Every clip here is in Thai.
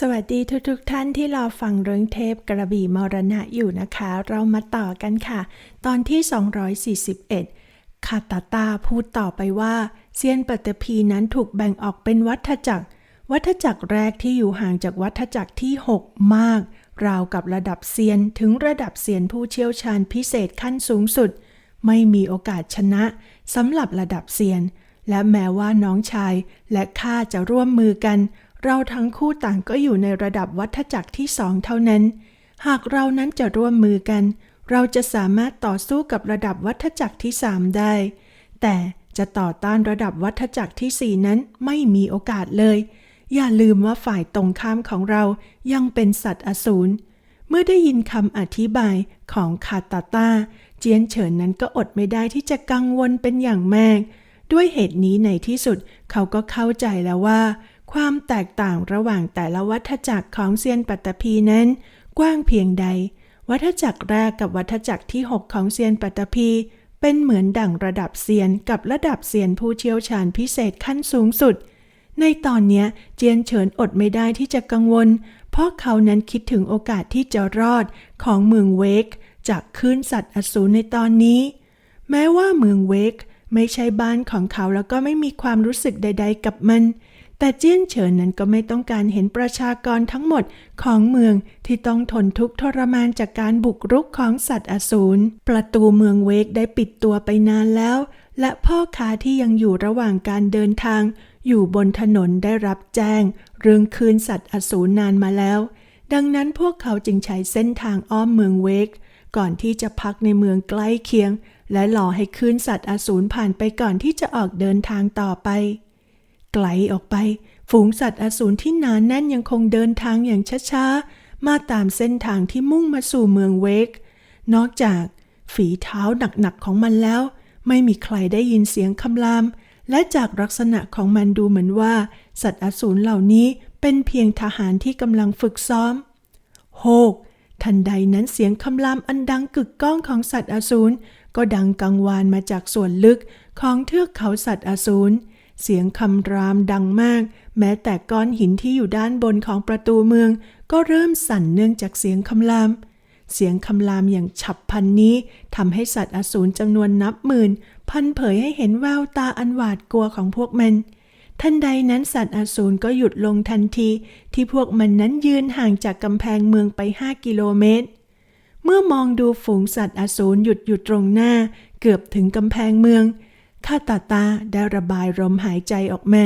สวัสดีทุกๆทท่านที่รอฟังเรื่องเทพกระบี่มรณะอยู่นะคะ เรามาต่อกันค่ะ ตอนที่ 241 คาตาตาพูดต่อไปว่าเซียนปัตตภีนั้นถูกแบ่งออกเป็นวัฏจักร วัฏจักรแรกที่อยู่ห่างจากวัฏจักรที่ 6 มาก ราวกับระดับเซียนถึงระดับเซียนผู้เชี่ยวชาญพิเศษขั้นสูงสุด ไม่มีโอกาสชนะสำหรับระดับเซียน และแม้ว่าน้องชายและข้าจะร่วมมือกัน เราทั้งคู่ต่างก็อยู่ในระดับวัฏจักรที่สองเท่านั้น หากเรานั้นจะร่วมมือกัน เราจะสามารถต่อสู้กับระดับวัฏจักรที่สามได้ แต่จะต่อต้านระดับวัฏจักรที่สี่นั้นไม่มีโอกาสเลย อย่าลืมว่าฝ่ายตรงข้ามของเรายังเป็นสัตว์อสูร เมื่อได้ยินคำอธิบายของคาตาตาเจียนเฉินนั้นก็อดไม่ได้ที่จะกังวลเป็นอย่างมาก ด้วยเหตุนี้ในที่สุดเขาก็เข้าใจแล้วว่า ความแตกต่างระหว่างแต่ละวัฏจักรของเซียนปัตตภีนั้น กว้างเพียงใด วัฏจักรแรกกับวัฏจักรที่ 6 ของเซียนปัตตภีเป็นเหมือนดั่งระดับเซียนกับระดับเซียนผู้เชี่ยวชาญพิเศษขั้นสูงสุด ในตอนนี้เจียนเฉินอดไม่ได้ที่จะกังวล เพราะเขานั้นคิดถึงโอกาสที่จะรอดของเมืองเวก จากคลื่นสัตว์อสูรในตอนนี้ แม้ว่าเมืองเวกไม่ใช่บ้านของเขาแล้วก็ไม่มีความรู้สึกใด ๆ กับมัน แต่เจี้ยนเฉินนั้นก็ไม่ต้องการเห็นประชากรทั้งหมดของเมืองที่ต้องทนทุกข์ทรมานจากการบุกรุกของสัตว์อสูร ประตูเมืองเวกได้ปิดตัวไปนานแล้ว และพ่อค้าที่ยังอยู่ระหว่างการเดินทาง อยู่บนถนนได้รับแจ้ง เรื่องคืนสัตว์อสูรนานมาแล้ว ดังนั้นพวกเขาจึงใช้เส้นทางอ้อมเมืองเวก ก่อนที่จะพักในเมืองใกล้เคียง และรอให้คืนสัตว์อสูรผ่านไปก่อนที่จะออกเดินทางต่อไป ไกลออกไป ฝูงสัตว์อสูรที่หนานแน่นยังคงเดินทางอย่างช้าๆ มาตามเส้นทางที่มุ่งมาสู่เมืองเวก นอกจากฝีเท้าหนักๆของมันแล้ว ไม่มีใครได้ยินเสียงคำราม และจากลักษณะของมันดูเหมือนว่า สัตว์อสูรเหล่านี้เป็นเพียงทหารที่กำลังฝึกซ้อม โฮก ทันใดนั้นเสียงคำรามอันดังกึกก้องของสัตว์อสูรก็ดังกังวานมาจากส่วนลึกของเทือกเขาสัตว์อสูร เสียงคำรามดังมาก แม้แต่ก้อนหินที่อยู่ด้านบนของประตูเมือง ก็เริ่มสั่นเนื่องจากเสียงคำราม เสียงคำรามอย่างฉับพลันนี้ทำให้สัตว์อสูรจำนวนนับหมื่น พันเผยให้เห็นแววตาอันหวาดกลัวของพวกมัน ทันใดนั้นสัตว์อสูรก็หยุดลงทันที ที่พวกมันนั้นยืนห่างจากกำแพงเมืองไป5กิโลเมตร เมื่อมองดูฝูงสัตว์อสูรหยุดอยู่ตรงหน้า เกือบถึงกำแพงเมือง ข้าตาตาได้ระบายลมหายใจออกมา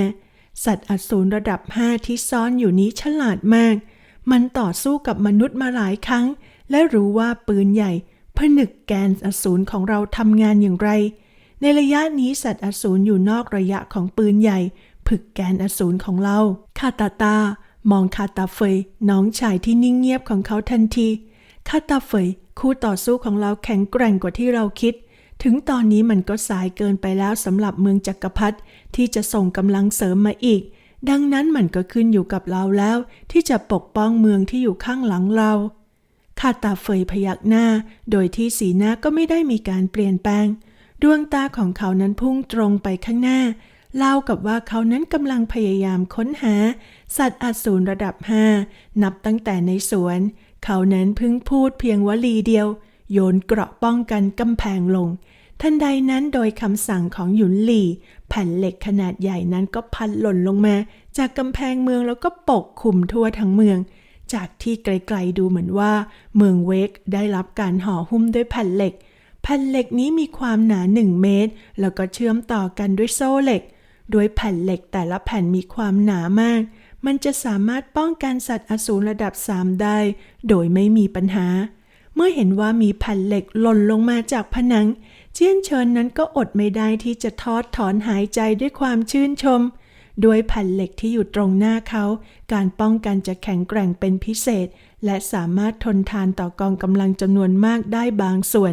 สัตว์อสูรระดับห้าที่ซ่อนอยู่นี้ฉลาดมาก มันต่อสู้กับมนุษย์มาหลายครั้ง และรู้ว่าปืนใหญ่ผนึกแกนอสูรของเราทำงานอย่างไร ในระยะนี้สัตว์อสูรอยู่นอกระยะของปืนใหญ่ ผึกแกนอสูรของเราคาตาตามองคาตาเฟยน้องชายที่นิ่งเงียบของเขาทันทีคาตาเฟยคู่ต่อสู้ของเราแข็งแกร่งกว่าที่เราคิด ถึงตอนนี้มันก็สายเกินไปแล้วสำหรับเมืองจักรพรรดิที่จะส่งกำลังเสริมมาอีก ดังนั้นมันก็ขึ้นอยู่กับเราแล้ว ที่จะปกป้องเมืองที่อยู่ข้างหลังเราคาตาเฟยพยักหน้า โดยที่สีหน้าก็ไม่ได้มีการเปลี่ยนแปลง ดวงตาของเขานั้นพุ่งตรงไปข้างหน้าเล่ากับว่าเขานั้นกำลังพยายามค้นหา สัตว์อสูรระดับห้านับตั้งแต่ในสวน เขานั้นเพิ่งพูดเพียงวลีเดียว โยนเกราะป้องกันกำแพงลง ทันใดนั้นโดยคำสั่งของหยุนหลี่ แผ่นเหล็กขนาดใหญ่นั้นก็พันหล่นลงมา จากกำแพงเมืองแล้วก็ปกคลุมทั่วทั้งเมือง จากที่ไกลๆดูเหมือนว่า เมืองเวกได้รับการห่อหุ้มด้วยแผ่นเหล็ก แผ่นเหล็กนี้มีความหนาหนึ่งเมตร แล้วก็เชื่อมต่อกันด้วยโซ่เหล็กด้วยแผ่นเหล็กแต่ละแผ่นมีความหนามากมันจะสามารถป้องกันสัตว์อสูรระดับสามได้ โดยไม่มีปัญหา เมื่อเห็นว่ามีแผ่นเหล็กหล่นลงมาจากผนัง เจียนเชิญนั้นก็อดไม่ได้ที่จะทอดถอนหายใจด้วยความชื่นชม ด้วยแผ่นเหล็กที่อยู่ตรงหน้าเขา การป้องกันจะแข็งแกร่งเป็นพิเศษ และสามารถทนทานต่อกองกำลังจำนวนมากได้บางส่วน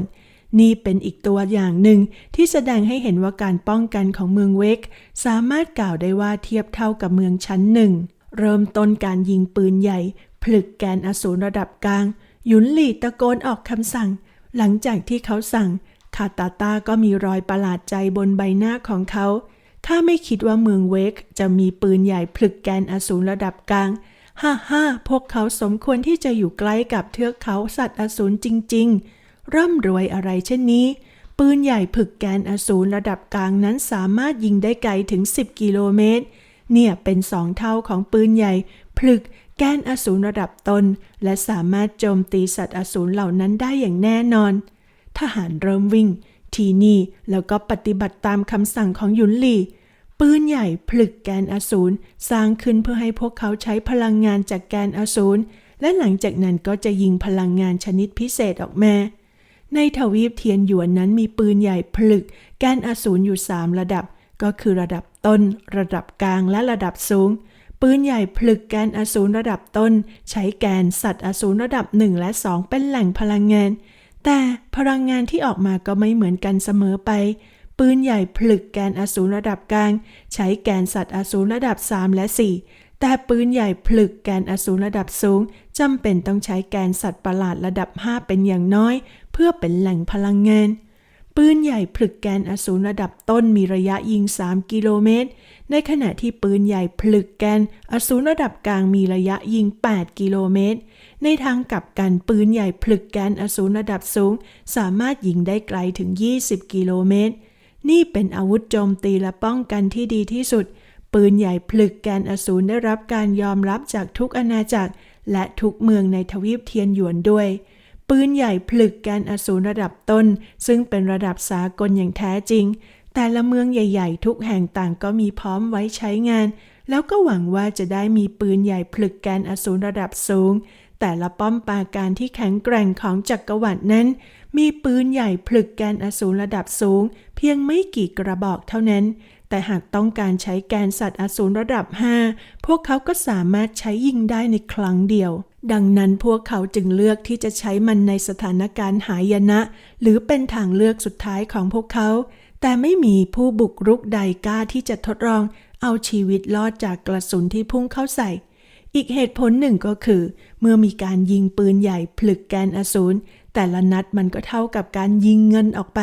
นี่เป็นอีกตัวอย่างหนึ่งที่แสดงให้เห็นว่าการป้องกันของเมืองเวก สามารถกล่าวได้ว่าเทียบเท่ากับเมืองชั้นหนึ่ง เริ่มต้นการยิงปืนใหญ่ผลึกแกนอสูรระดับกลาง หยุนหลี่ตะโกนออกคำสั่ง หลังจากที่เขาสั่งคาตาตาก็มีรอยประหลาดใจบนใบหน้าของเขาข้าไม่คิดว่าเมืองเวกจะมีปืนใหญ่ผลึกแกนอสูรระดับกลาง ฮ่าฮ่าพวกเขาสมควรที่จะอยู่ใกล้กับเทือกเขาสัตว์อสูรจริง ๆ ร่ำรวยอะไรเช่นนี้ ปืนใหญ่ผึกแกนอสูรระดับกลางนั้นสามารถยิงได้ไกลถึง 10 กิโลเมตร เนี่ยเป็นสองเท่าของปืนใหญ่ผลึก แกนอสูรระดับต้นและสามารถโจมตีสัตว์อสูรเหล่านั้นได้อย่างแน่นอน ทหารเริ่มวิ่ง ทีนี่แล้วก็ปฏิบัติตามคำสั่งของยุนหลีปืนใหญ่ผลึกแกนอสูรสร้างขึ้นเพื่อให้พวกเขาใช้พลังงานจากแกนอสูรและหลังจากนั้นก็จะยิงพลังงานชนิดพิเศษออกมา ในทวีปเทียนหยวนนั้นมีปืนใหญ่ผลึก แกนอสูรอยู่ 3 ระดับ ก็คือระดับต้น ระดับกลางและระดับสูง ปืนใหญ่ผลึกแกนอสูรระดับต้น ใช้แกนสัตว์อสูรระดับ 1 และ 2 เป็นแหล่งพลังงาน แต่พลังงานที่ออกมาก็ไม่เหมือนกันเสมอไป ปืนใหญ่ผลึกแกนอสูรระดับกลาง ใช้แกนสัตว์อสูรระดับ 3 และ 4 แต่ปืนใหญ่ผลึกแกนอสูรระดับสูงจำเป็นต้องใช้แกนสัตว์ประหลาดระดับ 5 เป็นอย่างน้อย เพื่อเป็นแหล่งพลังงาน ปืนใหญ่ผลึกแกนอสูรระดับต้นมีระยะยิง 3 กิโลเมตร ในขณะที่ปืนใหญ่ผลึกแกนอสูรระดับกลางมีระยะยิง 8 กิโลเมตร ในทางกลับกันปืนใหญ่ผลึกแกนอสูรระดับสูง สามารถยิงได้ไกลถึง 20 กิโลเมตร นี่เป็นอาวุธโจมตีและป้องกันที่ดีที่สุด ปืนใหญ่ผลึกแกนอสูรได้รับการยอมรับจากทุกอาณาจักร และทุกเมืองในทวีปเทียนหยวนด้วย ปืนใหญ่ผลึกแกนอสูรระดับต้น ซึ่งเป็นระดับสากลอย่างแท้จริง แต่ละเมืองใหญ่ ๆ ทุกแห่งต่างก็มีพร้อมไว้ใช้งาน แล้วก็หวังว่าจะได้มีปืนใหญ่ผลึกแกนอสูรระดับสูง แต่ละป้อมปราการที่แข็งแกร่งของจักรวรรดินั้น มีปืนใหญ่ผลึกแกนอสูรระดับสูง เพียงไม่กี่กระบอกเท่านั้น แต่หากต้องการใช้แกนสัตว์อสูรระดับ 5 พวกเขาก็สามารถใช้ยิงได้ในครั้งเดียว ดังนั้นพวกเขาจึงเลือกที่จะใช้มันในสถานการณ์หายนะ หรือเป็นทางเลือกสุดท้ายของพวกเขา แต่ไม่มีผู้บุกรุกใดกล้าที่จะทดลอง เอาชีวิตรอดจากกระสุนที่พุ่งเข้าใส่ อีกเหตุผลหนึ่งก็คือ เมื่อมีการยิงปืนใหญ่ผลึกแกนอสูรแต่ละนัดมันก็เท่ากับการยิงเงินออกไป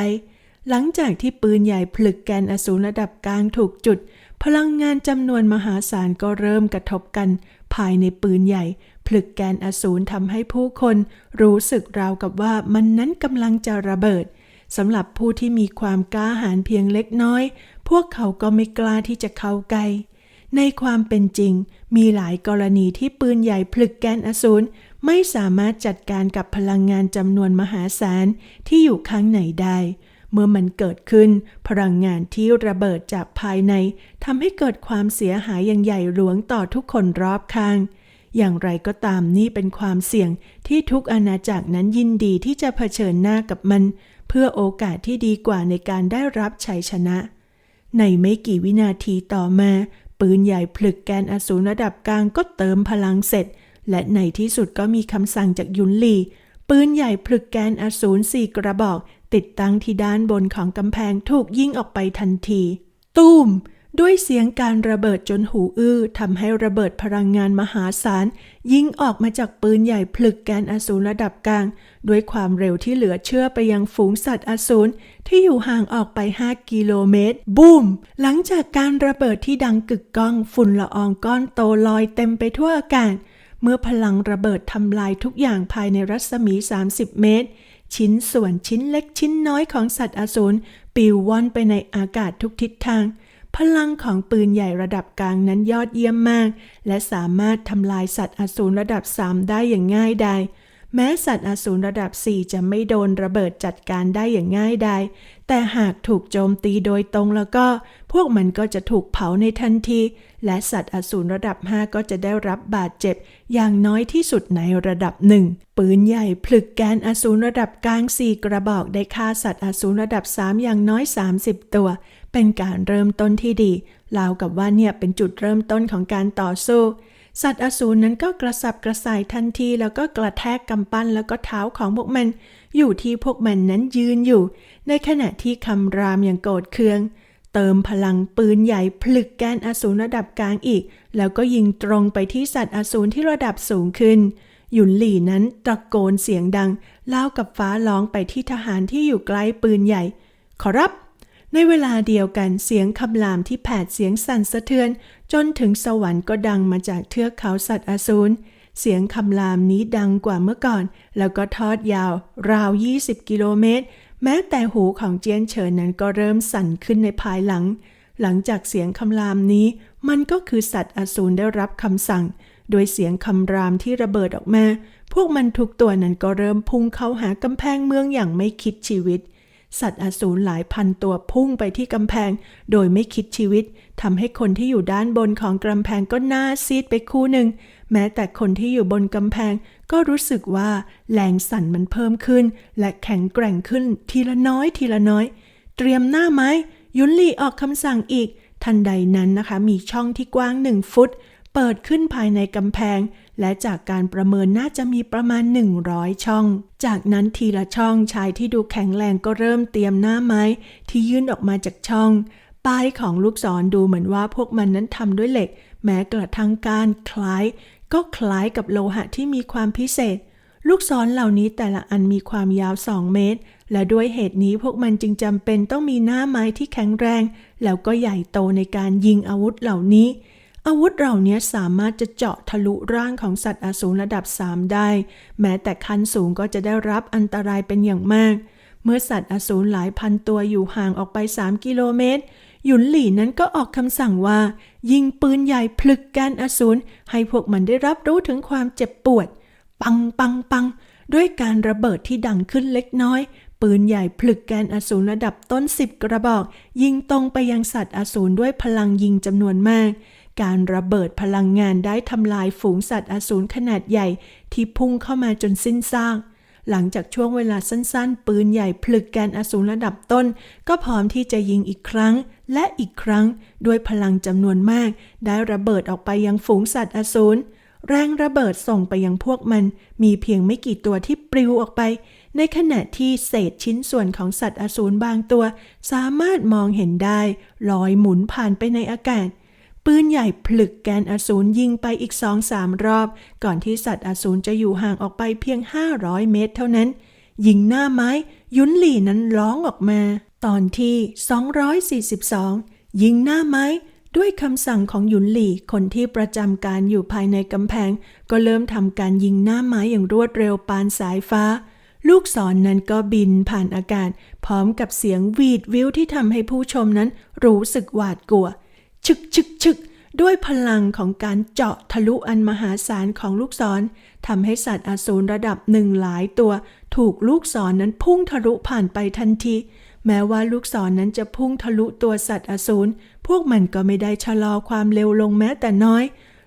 หลังจากที่ปืนใหญ่ผลึกแกนอสูรระดับกลางถูกจุด พลังงานจำนวนมหาศาลก็เริ่มกระทบกัน ภายในปืนใหญ่ ผลึกแกนอสูรทำให้ผู้คนรู้สึกราวกับว่ามันนั้นกำลังจะระเบิดสำหรับผู้ที่มีความกล้าหาญเพียงเล็กน้อย พวกเขาก็ไม่กล้าที่จะเข้าใกล้ในความเป็นจริง มีหลายกรณีที่ปืนใหญ่ผลึกแกนอสูรไม่สามารถจัดการกับพลังงานจำนวนมหาศาลที่อยู่ข้างในได้ เมื่อมันเกิดขึ้น พลังงานที่ระเบิดจากภายในทำให้เกิดความเสียหายอย่างใหญ่หลวงต่อทุกคนรอบข้าง อย่างไรก็ตามนี่เป็นความเสี่ยงที่ทุกอาณาจักรนั้นยินดีที่จะเผชิญหน้ากับมัน เพื่อโอกาสที่ดีกว่าในการได้รับชัยชนะ ในไม่กี่วินาทีต่อมา ปืนใหญ่ผลึกแกนอสูรระดับกลางก็เติมพลังเสร็จ และในที่สุดก็มีคำสั่งจากยุนลีปืนใหญ่ผลึกแกนอสูรสี่กระบอก ติดตั้งที่ด้านบนของกำแพงถูกยิงออกไปทันที ตูม ด้วยเสียงการระเบิดจนหูอื้อทำให้ระเบิดพลังงานมหาศาล ยิงออกมาจากปืนใหญ่ผลึกแกนอสูรระดับกลาง ด้วยความเร็วที่เหลือเชื่อไปยังฝูงสัตว์อสูรที่อยู่ห่างออกไป 5 กิโลเมตร บูม หลังจากการระเบิดที่ดังกึกก้อง ฝุ่นละอองก้อนโตลอยเต็มไปทั่วอากาศเมื่อพลังระเบิดทำลายทุกอย่างภายในรัศมี 30 เมตร ชิ้นส่วนชิ้นเล็กชิ้นน้อยของสัตว์อสูรปิวว่อนไปในอากาศทุกทิศทาง พลังของปืนใหญ่ระดับกลางนั้นยอดเยี่ยมมาก และสามารถทำลายสัตว์อสูรระดับ 3 ได้อย่างง่ายดายแม้สัตว์อสูรระดับ 4 จะไม่โดนระเบิดจัดการได้อย่างง่ายดายแต่หากถูกโจมตีโดยตรงแล้วก็ พวกมันก็จะถูกเผาในทันที และสัตว์อสูรระดับ 5 ก็จะได้รับบาดเจ็บ อย่างน้อยที่สุดในระดับหนึ่งปืนใหญ่ผลึกแกนอสูรระดับกลาง 4 กระบอกได้ฆ่าสัตว์อสูรระดับ 3 อย่างน้อย 30 ตัว เป็นการเริ่มต้นที่ดีราวกับว่าเนี่ยเป็นจุดเริ่มต้นของการต่อสู้ สัตว์อสูรนั้นก็กระสับกระส่ายทันที แล้วก็กระแทกกำปั้นแล้วก็เท้าของพวกมัน อยู่ที่พวกมันนั้นยืนอยู่ ในขณะที่คำรามอย่างโกรธเคือง เติมพลังปืนใหญ่ผลึกแกนอสูรระดับกลางอีก แล้วก็ยิงตรงไปที่สัตว์อสูรที่ระดับสูงขึ้นหยุนหลี่นั้นตะโกนเสียงดังเล่ากับฟ้าร้องไปที่ทหารที่อยู่ใกล้ปืนใหญ่ ขอรับ ในเวลาเดียวกันเสียงคำรามที่แผดเสียงสั่นสะเทือน จนถึงสวรรค์ก็ดังมาจากเทือกเขาสัตว์อสูรเสียงคำรามนี้ดังกว่าเมื่อก่อน แล้วก็ทอดยาว ราว 20 กิโลเมตร แม้แต่หูของเจียนเฉินนั้นก็เริ่มสั่นขึ้นในภายหลัง หลังจากเสียงคำรามนี้ มันก็คือสัตว์อสูรได้รับคำสั่ง โดยเสียงคำรามที่ระเบิดออกมา พวกมันทุกตัวนั้นก็เริ่มพุ่งเข้าหากำแพงเมืองอย่างไม่คิดชีวิต สัตว์อสูรหลายพันตัวพุ่งไปที่กำแพง โดยไม่คิดชีวิตทำให้คนที่อยู่ด้านบนของกำแพงก็หน้าซีดไปคู่หนึ่ง แม้แต่คนที่อยู่บนกำแพงก็รู้สึกว่าแรงสั่นมันเพิ่มขึ้น และแข็งแกร่งขึ้นทีละน้อยทีละน้อย เตรียมหน้าไม้ยุนลีออกคำสั่งอีก ทันใดนั้นนะคะ มีช่องที่กว้างหนึ่งฟุต เปิดขึ้นภายในกำแพง และจากการประเมินน่าจะมีประมาณ 100 ช่อง จากนั้นทีละช่องชายที่ดูแข็งแรงก็เริ่มเตรียมหน้าไม้ ที่ยื่นออกมาจากช่อง ป้ายของลูกศรดูเหมือนว่าพวกมันนั้นทำด้วยเหล็ก แม้กระทั่งการคล้าย ก็คล้ายกับโลหะที่มีความพิเศษ ลูกศรเหล่านี้แต่ละอันมีความยาว 2 เมตร และด้วยเหตุนี้พวกมันจึงจำเป็นต้องมีหน้าไม้ที่แข็งแรง แล้วก็ใหญ่โตในการยิงอาวุธเหล่านี้ อาวุธเหล่านี้สามารถจะเจาะทะลุร่างของสัตว์อสูรระดับ 3 ได้ แม้แต่ขั้นสูงก็จะได้รับอันตรายเป็นอย่างมาก เมื่อสัตว์อสูรหลายพันตัวอยู่ห่างออกไป 3 กิโลเมตร หยุนหลี่นั้นก็ออกคำสั่งว่า ยิงปืนใหญ่พลึกแกนอสูรให้พวกมันได้รับรู้ถึงความเจ็บปวด ปังปังปังด้วยการระเบิดที่ดังขึ้นเล็กน้อย ปืนใหญ่พลึกแกนอสูรระดับต้นสิบกระบอก ยิงตรงไปยังสัตว์อสูรด้วยพลังยิงจำนวนมาก การระเบิดพลังงานได้ทำลายฝูงสัตว์อสูรขนาดใหญ่ที่พุ่งเข้ามาจนสิ้นซากหลังจากช่วงเวลาสั้นๆ ปืนใหญ่พลึกแกนอสูรระดับต้น ก็พร้อมที่จะยิงอีกครั้งและอีกครั้งด้วยพลังจำนวนมาก ได้ระเบิดออกไปยังฝูงสัตว์อสูรแรงระเบิดส่งไปยังพวกมัน มีเพียงไม่กี่ตัวที่ปลิวออกไป ในขณะที่เศษชิ้นส่วนของสัตว์อสูรบางตัว สามารถมองเห็นได้ลอยหมุนผ่านไปในอากาศ ปืนใหญ่ผลึกแกนอสูรยิงไปอีกสองสามรอบ ก่อนที่สัตว์อสูรจะอยู่ห่างออกไปเพียง 500 เมตรเท่านั้น ยิงหน้าไม้ยุนหลี่นั้นร้องออกมา ตอนที่ 242 ยิงหน้าไม้ด้วยคำสั่งของหยุนหลี่คนที่ประจำการอยู่ภายในกำแพง ก็เริ่มทำการยิงหน้าไม้อย่างรวดเร็วปานสายฟ้า ลูกศรนนั้นก็บินผ่านอากาศ พร้อมกับเสียงวีดวิวที่ทำให้ผู้ชมนั้นรู้สึกหวาดกลัว ชึกชึกชึกด้วยพลังของการเจาะทะลุอันมหาศาลของลูกศรทำให้สัตว์อสูรระดับหนึ่งหลายตัว ถูกลูกศรนนั้นพุ่งทะลุผ่านไปทันที แม้ว่าลูกศรนนั้นจะพุ่งทะลุตัวสัตว์อสูรพวกมันก็ไม่ได้ชะลอความเร็วลงแม้แต่น้อย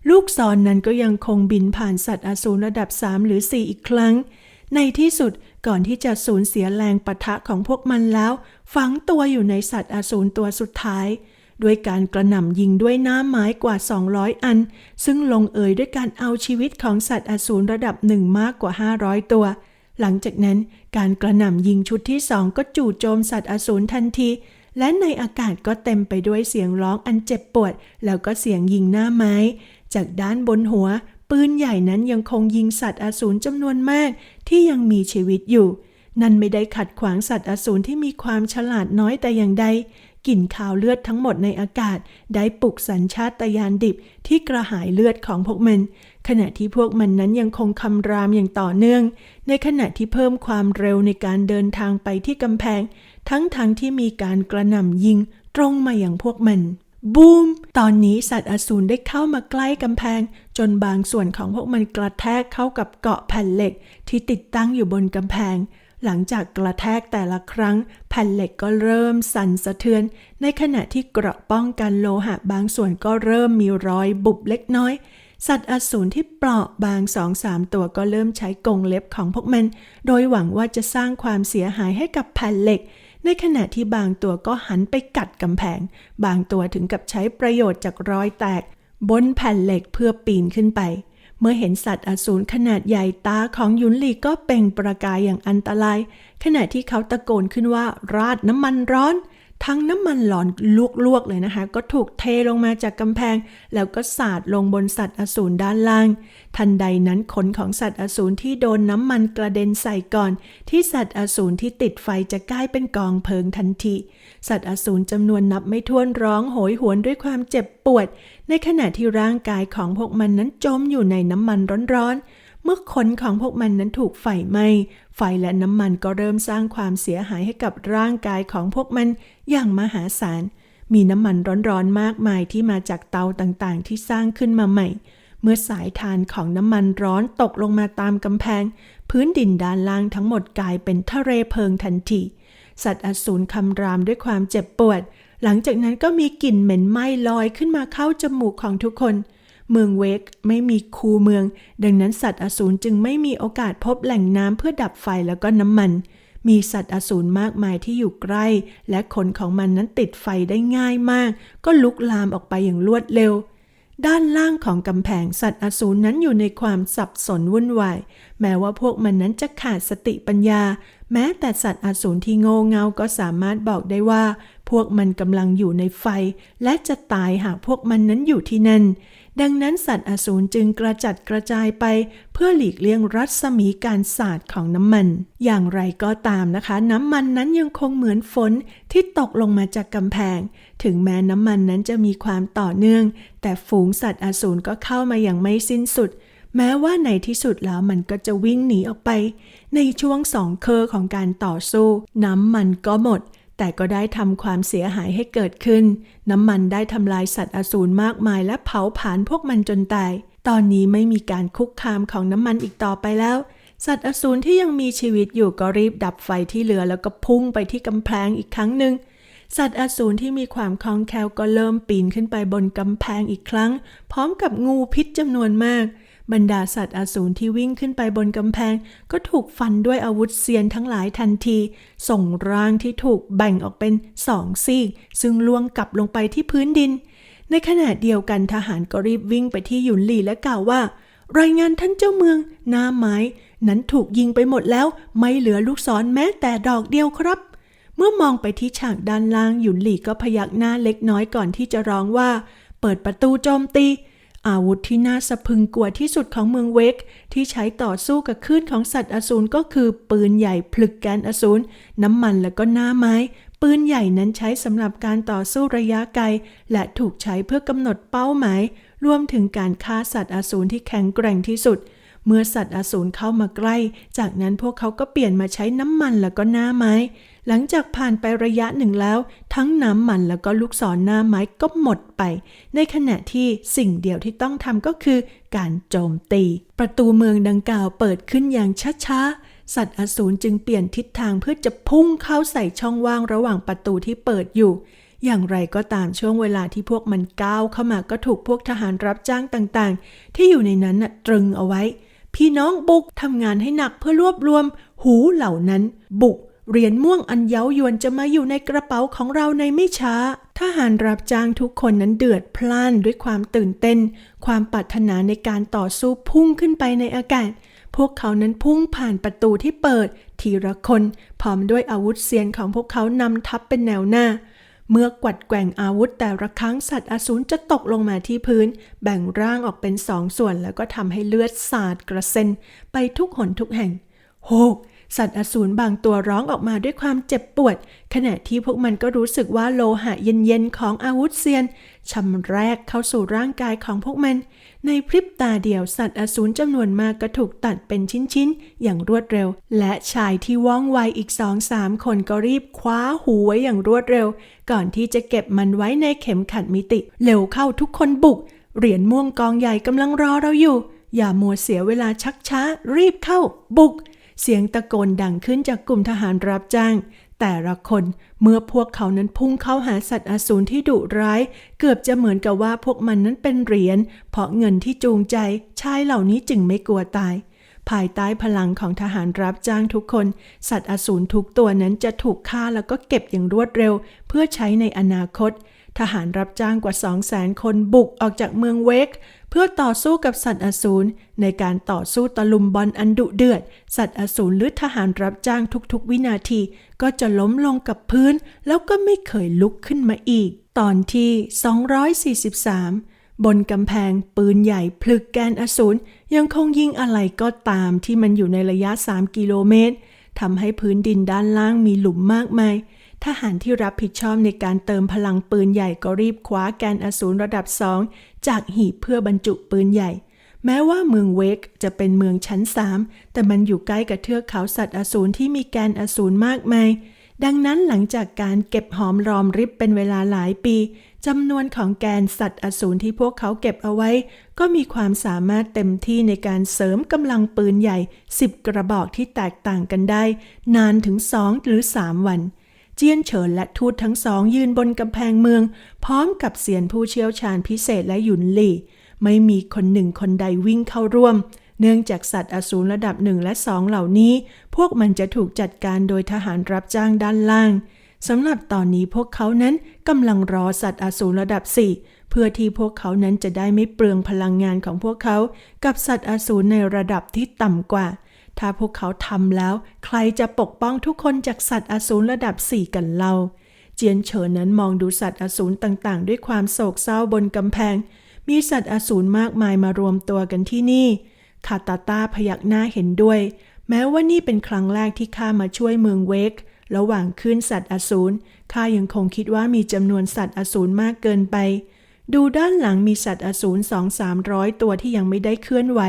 ลูกศรนนั้นก็ยังคงบินผ่านสัตว์อสูรระดับ 3 หรือ 4 อีกครั้ง ในที่สุดก่อนที่จะสูญเสียแรงปะทะของพวกมันแล้ว ฝังตัวอยู่ในสัตว์อสูรตัวสุดท้าย ด้วยการกระหน่ำยิงด้วยหน้าไม้กว่า 200 อัน ซึ่งลงเอยด้วยการเอาชีวิตของสัตว์อสูรระดับหนึ่งมากกว่า 500 ตัว หลังจากนั้นการกระหน่ำยิงชุดที่สองก็จู่โจมสัตว์อสูรทันที และในอากาศก็เต็มไปด้วยเสียงร้องอันเจ็บปวด แล้วก็เสียงยิงหน้าไม้ จากด้านบนหัว ปืนใหญ่นั้นยังคงยิงสัตว์อสูรจำนวนมากที่ยังมีชีวิตอยู่นั่นไม่ได้ขัดขวางสัตว์อสูรที่มีความฉลาดน้อยแต่อย่างใด กลิ่นคาวเลือดทั้งหมดในอากาศ ได้ปลุกสัญชาตญาณดิบที่กระหายเลือดของพวกมัน ขณะที่พวกมันนั้นยังคงคำรามอย่างต่อเนื่อง ในขณะที่เพิ่มความเร็วในการเดินทางไปที่กำแพง ทั้งๆทที่มีการกระหน่ำยิงตรงมาอย่างพวกมันบูม ตอนนี้สัตว์อสูรได้เข้ามาใกล้กำแพง จนบางส่วนของพวกมันกระแทกเข้ากับเกาะแผ่นเหล็กที่ติดตั้งอยู่บนกำแพง หลังจากกระแทกแต่ละครั้ง แผ่นเหล็กก็เริ่มสั่นสะเทือน ในขณะที่เกราะป้องกันโลหะบางส่วนก็เริ่มมีรอยบุบเล็กน้อย สัตว์อสูรที่เปราะบางสองสามตัวก็เริ่มใช้กรงเล็บของพวกมัน โดยหวังว่าจะสร้างความเสียหายให้กับแผ่นเหล็ก ในขณะที่บางตัวก็หันไปกัดกำแพง บางตัวถึงกับใช้ประโยชน์จากรอยแตก บนแผ่นเหล็กเพื่อปีนขึ้นไป เมื่อเห็นสัตว์อสูรขนาดใหญ่ตาของยุนหลีก็เป่งประกายอย่างอันตราย ขณะที่เขาตะโกนขึ้นว่าราดน้ำมันร้อน ทั้งน้ำมันหลอนลวกๆเลยนะคะ ก็ถูกเทลงมาจากกำแพง แล้วก็สาดลงบนสัตว์อสูรด้านล่าง ทันใดนั้นขนของสัตว์อสูรที่โดนน้ำมันกระเด็นใส่ก่อน ที่สัตว์อสูรที่ติดไฟจะกลายเป็นกองเพลิงทันที สัตว์อสูรจำนวนนับไม่ถ้วนร้องโหยหวนด้วยความเจ็บปวด ในขณะที่ร่างกายของพวกมันนั้นจมอยู่ในน้ำมันร้อนๆ เมื่อขนของพวกมันนั้นถูกไฟไหม้ไฟและน้ำมันก็เริ่มสร้างความเสียหายให้กับร่างกายของพวกมันอย่างมหาศาล มีน้ำมันร้อนๆมากมายที่มาจากเตาต่างๆ ที่สร้างขึ้นมาใหม่เมื่อสายทานของน้ำมันร้อนตกลงมาตามกำแพง พื้นดินด้านล่างทั้งหมดกลายเป็นทะเลเพลิงทันที สัตว์อสูรคำรามด้วยความเจ็บปวด หลังจากนั้นก็มีกลิ่นเหม็นไหม้ลอยขึ้นมาเข้าจมูกของทุกคน เมืองเวกไม่มีคูเมือง ดังนั้นสัตว์อสูรจึงไม่มีโอกาสพบแหล่งน้ำเพื่อดับไฟแล้วก็น้ำมัน มีสัตว์อสูรมากมายที่อยู่ใกล้ และขนของมันนั้นติดไฟได้ง่ายมาก ก็ลุกลามออกไปอย่างรวดเร็วด้านล่างของกำแพงสัตว์อสูรนั้นอยู่ในความสับสนวุ่นวาย แม้ว่าพวกมันนั้นจะขาดสติปัญญา แม้แต่สัตว์อสูรที่โง่เงาก็สามารถบอกได้ว่า พวกมันกำลังอยู่ในไฟ และจะตายหากพวกมันนั้นอยู่ที่นั่น ดังนั้นสัตว์อสูรจึงกระจัดกระจายไป เพื่อหลีกเลี่ยงรัศมีการสาดของน้ำมัน อย่างไรก็ตามนะคะ น้ำมันนั้นยังคงเหมือนฝนที่ตกลงมาจากกำแพง ถึงแม้น้ำมันนั้นจะมีความต่อเนื่อง แต่ฝูงสัตว์อสูรก็เข้ามาอย่างไม่สิ้นสุด แม้ว่าในที่สุดแล้วมันก็จะวิ่งหนีออกไป ในช่วงสองเคอของการต่อสู้ น้ำมันก็หมด แต่ก็ได้ทำความเสียหายให้เกิดขึ้น น้ำมันได้ทำลายสัตว์อสูรมากมายและเผาผลาญพวกมันจนตาย ตอนนี้ไม่มีการคุกคามของน้ำมันอีกต่อไปแล้ว สัตว์อสูรที่ยังมีชีวิตอยู่ก็รีบดับไฟที่เหลือแล้วก็พุ่งไปที่กำแพงอีกครั้งหนึ่งสัตว์อสูรที่มีความคล่องแคล่วก็เริ่มปีนขึ้นไปบนกำแพงอีกครั้ง พร้อมกับงูพิษจำนวนมาก บรรดาสัตว์อสูรที่วิ่งขึ้นไปบนกำแพง ก็ถูกฟันด้วยอาวุธเซียนทั้งหลายทันที ส่งร่างที่ถูกแบ่งออกเป็นสองซีก ซึ่งล่วงกลับลงไปที่พื้นดิน ในขณะเดียวกันทหารก็รีบวิ่งไปที่หยุนหลี่และกล่าวว่า รายงานท่านเจ้าเมืองหน้าไม้ นั้นถูกยิงไปหมดแล้ว ไม่เหลือลูกศรแม้แต่ดอกเดียวครับ เมื่อมองไปที่ฉากด้านล่างหยุนหลี่ก็พยักหน้าเล็กน้อยก่อนที่จะร้องว่า เปิดประตูโจมตี อาวุธที่น่าสะพึงกลัวที่สุดของเมืองเวก ที่ใช้ต่อสู้กับคลื่นของสัตว์อสูรก็คือปืนใหญ่พลึกแกนอสูรน้ำมันและก็หน้าไม้ ปืนใหญ่นั้นใช้สำหรับการต่อสู้ระยะไกล และถูกใช้เพื่อกำหนดเป้าหมาย รวมถึงการฆ่าสัตว์อสูรที่แข็งแกร่งที่สุด เมื่อสัตว์อสูรเข้ามาใกล้ จากนั้นพวกเขาก็เปลี่ยนมาใช้น้ำมันแล้วก็หน้าไม้ หลังจากผ่านไประยะหนึ่งแล้ว ทั้งน้ำมันแล้วก็ลูกศรหน้าไม้ก็หมดไป ในขณะที่สิ่งเดียวที่ต้องทำก็คือการโจมตี ประตูเมืองดังกล่าวเปิดขึ้นอย่างช้าๆ สัตว์อสูรจึงเปลี่ยนทิศทางเพื่อจะพุ่งเข้าใส่ช่องว่างระหว่างประตูที่เปิดอยู่อย่างไรก็ตามช่วงเวลาที่พวกมันก้าวเข้ามาก็ถูกพวกทหารรับจ้างต่างๆ ที่อยู่ในนั้นน่ะตรึงเอาไว้ พี่น้องบุกทำงานให้หนักเพื่อรวบรวม หูเหล่านั้น บุก เหรียญม่วงอันเย้ายวนจะมาอยู่ในกระเป๋าของเราในไม่ช้า ทหารรับจ้างทุกคนนั้นเดือดพล่านด้วยความตื่นเต้น ความปรารถนาในการต่อสู้พุ่งขึ้นไปในอากาศ พวกเขานั้นพุ่งผ่านประตูที่เปิด ทีละคนพร้อมด้วยอาวุธเสียนของพวกเขานำทัพเป็นแนวหน้า เมื่อกวัดแกว่งอาวุธแต่ละครั้งสัตว์อสูรจะตกลงมาที่พื้น แบ่งร่างออกเป็นสองส่วนแล้วก็ทำให้เลือดสาดกระเซ็นไปทุกหนทุกแห่งโฮก สัตว์อสูรบางตัวร้องออกมาด้วยความเจ็บปวด ขณะที่พวกมันก็รู้สึกว่าโลหะเย็นๆของอาวุธเซียนชำแรกเข้าสู่ร่างกายของพวกมัน ในพริบตาเดียวสัตว์อสูรจำนวนมากก็ถูกตัดเป็นชิ้นๆ อย่างรวดเร็ว และชายที่ว่องไวอีกสองสามคนก็รีบคว้าหูไว้อย่างรวดเร็ว ก่อนที่จะเก็บมันไว้ในเข็มขัดมิติ เร็วเข้าทุกคนบุก เหรียญม่วงกองใหญ่กำลังรอเราอยู่ อย่ามัวเสียเวลาชักช้า รีบเข้า บุก เสียงตะโกนดังขึ้นจากกลุ่มทหารรับจ้าง แต่ละคนเมื่อพวกเขานั้นพุ่งเข้าหาสัตว์อสูรที่ดุร้าย เกือบจะเหมือนกับว่าพวกมันนั้นเป็นเหรียญเพราะเงินที่จูงใจชายเหล่านี้จึงไม่กลัวตาย ภายใต้พลังของทหารรับจ้างทุกคน สัตว์อสูรทุกตัวนั้นจะถูกฆ่าแล้วก็เก็บอย่างรวดเร็ว เพื่อใช้ในอนาคต ทหารรับจ้างกว่า 200,000 คนบุกออกจากเมืองเวก เพื่อต่อสู้กับสัตว์อสูรในการต่อสู้ตะลุมบอลอันดุเดือด สัตว์อสูรหรือทหารรับจ้างทุกๆ วินาที ก็จะล้มลงกับพื้น แล้วก็ไม่เคยลุกขึ้นมาอีก ตอนที่ 243บนกำแพงปืนใหญ่พลึกแกนอสูรยังคงยิงอะไรก็ตามที่มันอยู่ในระยะ 3 กิโลเมตรทำให้พื้นดินด้านล่างมีหลุมมากมาย ทหารที่รับผิดชอบในการเติมพลังปืนใหญ่ก็รีบคว้าแกนอสูรระดับสองจากหีบเพื่อบรรจุปืนใหญ่ แม้ว่าเมืองเวกจะเป็นเมืองชั้นสามแต่มันอยู่ใกล้กับเทือกเขาสัตว์อสูรที่มีแกนอสูรมากมาย ดังนั้นหลังจากการเก็บหอมรอมริบเป็นเวลาหลายปีจำนวนของแกนสัตว์อสูรที่พวกเขาเก็บเอาไว้ ก็มีความสามารถเต็มที่ในการเสริมกำลังปืนใหญ่ 10 กระบอกที่แตกต่างกันได้ นานถึง 2 หรือ 3 วัน เจียนเฉินและทูตทั้งสองยืนบนกำแพงเมือง พร้อมกับเสียนผู้เชี่ยวชาญพิเศษและหยุนหลี่ ไม่มีคนหนึ่งคนใดวิ่งเข้าร่วม เนื่องจากสัตว์อสูรระดับหนึ่งและสองเหล่านี้ พวกมันจะถูกจัดการโดยทหารรับจ้างด้านล่างสำหรับตอนนี้พวกเขานั้นกำลังรอสัตว์อสูรระดับ4เพื่อที่พวกเขานั้นจะได้ไม่เปลืองพลังงานของพวกเขา กับสัตว์อสูรในระดับที่ต่ำกว่า ถ้าพวกเขาทำแล้ว ใครจะปกป้องทุกคนจากสัตว์อสูรระดับ4กันเล่าเจียนเฉินนั้นมองดูสัตว์อสูรต่างๆ ด้วยความโศกเศร้าบนกำแพง มีสัตว์อสูรมากมายมารวมตัวกันที่นี่คาตาตาพยักหน้าเห็นด้วย แม้ว่านี่เป็นครั้งแรกที่ข้ามาช่วยเมืองเวก ระหว่างขึ้นสัตว์อสูรข้ายังคงคิดว่ามีจำนวนสัตว์อสูรมากเกินไป ดูด้านหลังมีสัตว์อสูรสองสามร้อยตัวที่ยังไม่ได้เคลื่อนไหว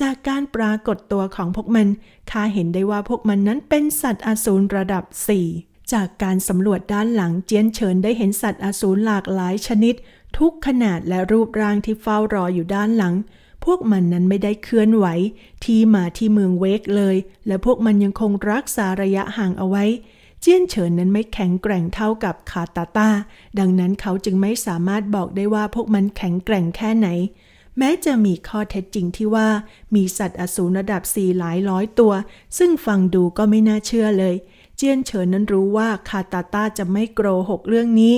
จากการปรากฏตัวของพวกมันข้าเห็นได้ว่าพวกมันนั้นเป็นสัตว์อสูรระดับ 4 จากการสำรวจด้านหลังเจียนเฉินได้เห็นสัตว์อสูรหลากหลายชนิด ทุกขนาดและรูปร่างที่เฝ้ารออยู่ด้านหลัง พวกมันนั้นไม่ได้เคลื่อนไหว ที่มาที่เมืองเวกเลย และพวกมันยังคงรักษาระยะห่างเอาไว้ เจียนเฉินนั้นไม่แข็งแกร่งเท่ากับคาตาตาดังนั้นเขาจึงไม่สามารถบอกได้ว่าพวกมันแข็งแกร่งแค่ไหน แม้จะมีข้อเท็จจริงที่ว่า มีสัตว์อสูรระดับสี่หลายร้อยตัว ซึ่งฟังดูก็ไม่น่าเชื่อเลย เจียนเฉินนั้นรู้ว่าคาตาตาจะไม่โกรหกเรื่องนี้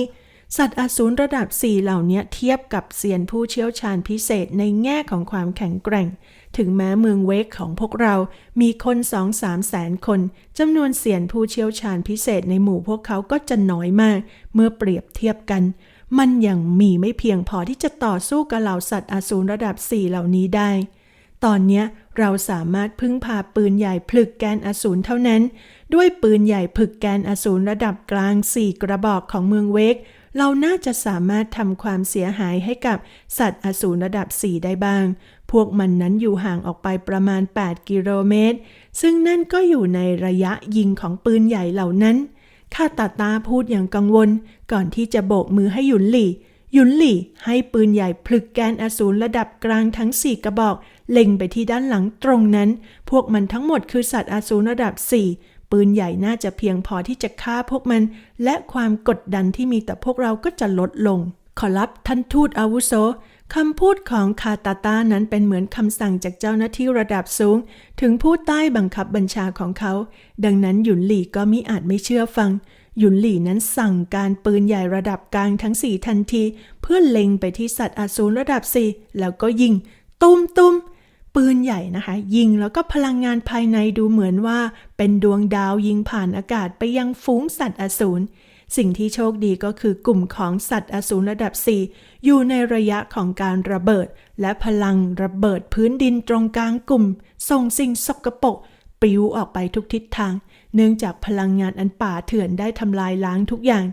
สัตว์อสูรระดับ4เหล่านี้เทียบกับเซียนผู้เชี่ยวชาญพิเศษในแง่ของความแข็งแกร่ง ถึงแม้เมืองเวกของพวกเรา มีคนสองสามแสนคนจำนวนเซียนผู้เชี่ยวชาญพิเศษในหมู่พวกเขาก็จะน้อยมาก เมื่อเปรียบเทียบกัน มันยังมีไม่เพียงพอที่จะต่อสู้กับเหล่าสัตว์อสูรระดับ4เหล่านี้ได้ ตอนนี้เราสามารถพึ่งพาปืนใหญ่ผลึกแกนอสูรเท่านั้น ด้วยปืนใหญ่ผลึกแกนอสูรระดับกลาง4กระบอกของเมืองเวก เราน่าจะสามารถทำความเสียหายให้กับสัตว์อสูรระดับ4ได้บ้าง พวกมันนั้นอยู่ห่างออกไปประมาณ 8 กิโลเมตร ซึ่งนั่นก็อยู่ในระยะยิงของปืนใหญ่เหล่านั้น ข้าตาตาพูดอย่างกังวล ก่อนที่จะโบกมือให้หยุนหลี่ หยุนหลี่ให้ปืนใหญ่พลึกแกนอสูรระดับกลางทั้ง4กระบอก เล็งไปที่ด้านหลังตรงนั้น พวกมันทั้งหมดคือสัตว์อสูรระดับ4ปืนใหญ่น่าจะเพียงพอที่จะฆ่าพวกมัน และความกดดันที่มีต่อพวกเราก็จะลดลง ขอรับท่านทูตอาวุโส คำพูดของคาตาตานั้นเป็นเหมือนคำสั่งจากเจ้าหน้าที่ระดับสูง ถึงผู้ใต้บังคับบัญชาของเขา ดังนั้นหยุนหลี่ก็มิอาจไม่เชื่อฟัง หยุนหลี่นั้นสั่งการปืนใหญ่ระดับกลางทั้งสี่ทันที เพื่อเล็งไปที่สัตว์อสูรระดับสี่แล้วก็ยิง ตุ้มตุ้มปืนใหญ่นะคะ ยิงแล้วก็พลังงานภายในดูเหมือนว่า เป็นดวงดาวยิงผ่านอากาศไปยังฝูงสัตว์อสูร สิ่งที่โชคดีก็คือกลุ่มของสัตว์อสูรระดับ 4 อยู่ในระยะของการระเบิด และพลังระเบิดพื้นดินตรงกลางกลุ่ม ส่งสิ่งสกปรกปลิวออกไปทุกทิศทาง เนื่องจากพลังงานอันป่าเถื่อนได้ทำลายล้างทุกอย่าง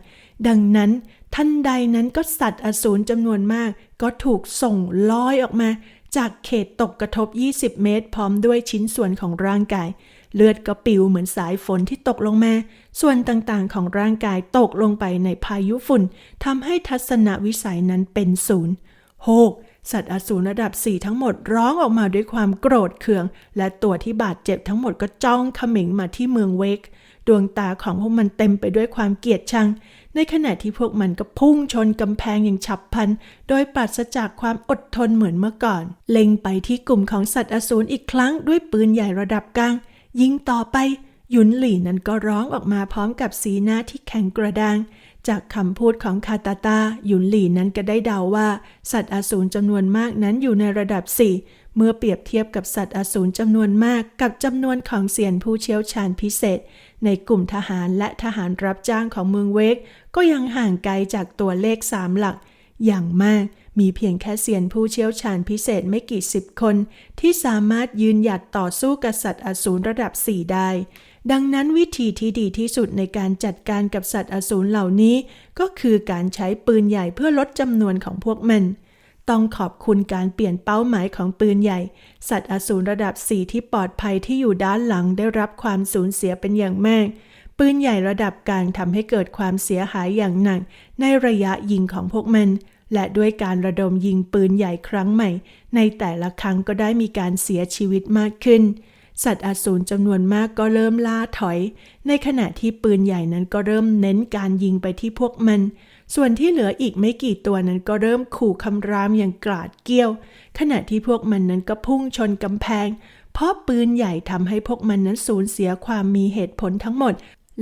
ดังนั้นทันใดนั้นก็สัตว์อสูรจำนวนมาก ก็ถูกส่งลอยออกมา จากเขตตกกระทบ 20 เมตร พร้อมด้วยชิ้นส่วนของร่างกาย เลือดก็ปิวเหมือนสายฝนที่ตกลงมา ส่วนต่างๆ ของร่างกายตกลงไปในพายุฝุ่นทำให้ทัศนวิสัยนั้นเป็นศูนย์โฮกสัตว์อสูรระดับ4ทั้งหมดร้องออกมาด้วยความโกรธเคือง และตัวที่บาดเจ็บทั้งหมดก็จ้องเขม็งมาที่เมืองเวก ดวงตาของพวกมันเต็มไปด้วยความเกลียดชัง ในขณะที่พวกมันก็พุ่งชนกำแพงอย่างฉับพลัน โดยปราศจากความอดทนเหมือนเมื่อก่อน เล็งไปที่กลุ่มของสัตว์อสูรอีกครั้งด้วยปืนใหญ่ระดับกลาง ยิงต่อไป หยุนหลี่นั้นก็ร้องออกมาพร้อมกับสีหน้าที่แข็งกระด้าง จากคำพูดของคาตาตาหยุนหลี่นั้นก็ได้เดาว่า สัตว์อสูรจำนวนมากนั้นอยู่ในระดับ4เมื่อเปรียบเทียบกับสัตว์อสูรจำนวนมากกับจำนวนของเสียนผู้เชี่ยวชาญพิเศษ ในกลุ่มทหารและทหารรับจ้างของเมืองเวก ก็ยังห่างไกลจากตัวเลขสามหลักอย่างมาก มีเพียงแค่เซียนผู้เชี่ยวชาญพิเศษไม่กี่สิบคน ที่สามารถยืนหยัดต่อสู้กับสัตว์อสูรระดับ4ได้ ดังนั้นวิธีที่ดีที่สุดในการจัดการกับสัตว์อสูรเหล่านี้ ก็คือการใช้ปืนใหญ่เพื่อลดจำนวนของพวกมันต้องขอบคุณการเปลี่ยนเป้าหมายของปืนใหญ่ สัตว์อสูรระดับ4ที่ปลอดภัยที่อยู่ด้านหลังได้รับความสูญเสียเป็นอย่างมาก ปืนใหญ่ระดับกลางทำให้เกิดความเสียหายอย่างหนักในระยะยิงของพวกมัน และด้วยการระดมยิงปืนใหญ่ครั้งใหม่ ในแต่ละครั้งก็ได้มีการเสียชีวิตมากขึ้น สัตว์อสูรจำนวนมากก็เริ่มล่าถอย ในขณะที่ปืนใหญ่นั้นก็เริ่มเน้นการยิงไปที่พวกมัน ส่วนที่เหลืออีกไม่กี่ตัวนั้นก็เริ่มขู่คำรามอย่างกราดเกี้ยว ขณะที่พวกมันนั้นก็พุ่งชนกำแพง เพราะปืนใหญ่ทำให้พวกมันนั้นสูญเสียความมีเหตุผลทั้งหมด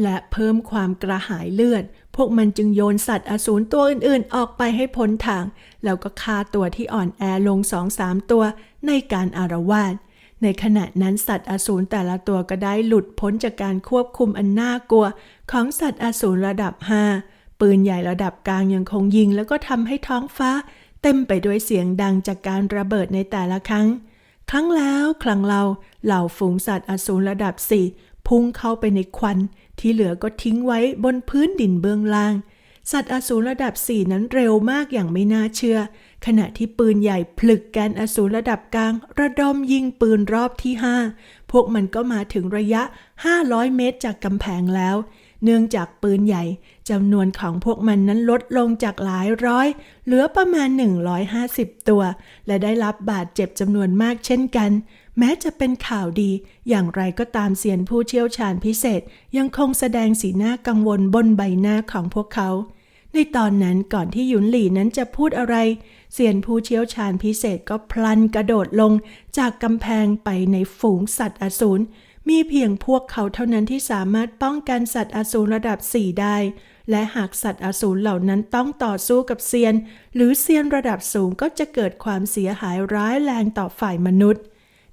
และเพิ่มความกระหายเลือด วกมันจึงโยนสัตว์อสูรตัวอื่นๆ ออกไปให้พ้นทาง แล้วก็ฆ่าตัวที่อ่อนแอลงสองสามตัวในการอารวาสในขณะนั้นสัตว์อสูรแต่ละตัวก็ได้หลุดพ้นจากการควบคุมอันน่ากลัว ของสัตว์อสูรระดับ5ปืนใหญ่ระดับกลางยังคงยิง แล้วก็ทำให้ท้องฟ้า เต็มไปด้วยเสียงดังจากการระเบิดในแต่ละครั้ง ครั้งแล้วครั้งเราเหล่าฝูงสัตว์อสูรระดับ4พุ่งเข้าไปในควัน ที่เหลือก็ทิ้งไว้บนพื้นดินเบื้องล่าง สัตว์อสูรระดับ4นั้นเร็วมากอย่างไม่น่าเชื่อ ขณะที่ปืนใหญ่ผลึกแกนอสูรระดับกลาง ระดมยิงปืนรอบที่5พวกมันก็มาถึงระยะ 500 เมตรจากกำแพงแล้ว เนื่องจากปืนใหญ่จำนวนของพวกมันนั้นลดลงจากหลายร้อย เหลือประมาณ 150 ตัว และได้รับบาดเจ็บจำนวนมากเช่นกัน แม้จะเป็นข่าวดีอย่างไรก็ตามเซียนผู้เชี่ยวชาญพิเศษยังคงแสดงสีหน้ากังวลบนใบหน้าของพวกเขา ในตอนนั้นก่อนที่หยุนหลี่นั้นจะพูดอะไรเซียนผู้เชี่ยวชาญพิเศษก็พลันกระโดดลงจากกำแพงไปในฝูงสัตว์อสูรมีเพียงพวกเขาเท่านั้นที่สามารถป้องกันสัตว์อสูรระดับ 4 ได้ และหากสัตว์อสูรเหล่านั้นต้องต่อสู้กับเซียน หรือเซียนระดับสูงก็จะเกิดความเสียหายร้ายแรงต่อฝ่ายมนุษย์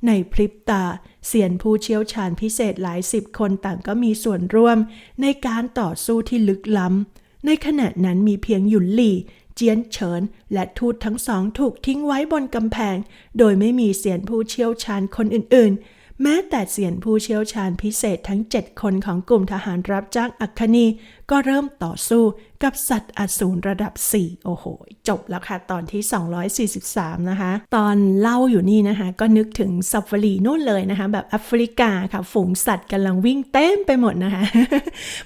ในพริบตาเซียนผู้เชี่ยวชาญพิเศษหลายสิบคนต่างก็มีส่วนร่วม ในการต่อสู้ที่ลึกล้ำ ในขณะนั้นมีเพียงหยุนหลี่ เจียนเฉิน และทูตทั้งสองถูกทิ้งไว้บนกำแพง โดยไม่มีเสียนผู้เชี่ยวชาญคนอื่นๆ แม้แต่เสียนผู้เชี่ยวชาญพิเศษทั้ง 7 คนของกลุ่มทหารรับจ้างอัคคณี ก็เริ่มต่อสู้กับสัตว์อสูรระดับ 4 โอ้โห จบแล้วค่ะ ตอนที่ 243 นะคะ ตอนเล่าอยู่นี่นะคะ ก็นึกถึงซัฟฟารีนู่นเลยนะคะ แบบแอฟริกาค่ะ ฝูงสัตว์กำลังวิ่งเต็มไปหมดนะคะ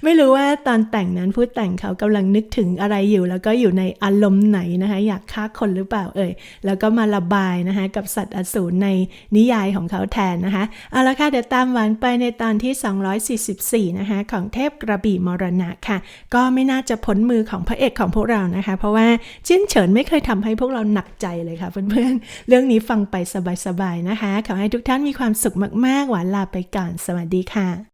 ไม่รู้ว่าตอนแต่งนั้นผู้แต่งเขากำลังนึกถึงอะไรอยู่ แล้วก็อยู่ในอารมณ์ไหนนะคะ อยากฆ่าคนหรือเปล่าเอ่ย แล้วก็มาระบายนะคะกับสัตว์อสูรในนิยายของเขาแทนนะคะ เอาละค่ะ เดี๋ยวตามหวานไปในตอนที่ 244 นะคะ ของเทพกระบี่มรณะค่ะก็ไม่น่าจะพ้นมือของพระเอกของพวกเรานะคะ เพราะว่าเจิ้นเฉินไม่เคยทำให้พวกเราหนักใจเลยค่ะเพื่อนๆ เรื่องนี้ฟังไปสบายๆนะคะ ขอให้ทุกท่านมีความสุขมากๆ หวานลาไปก่อน สวัสดีค่ะ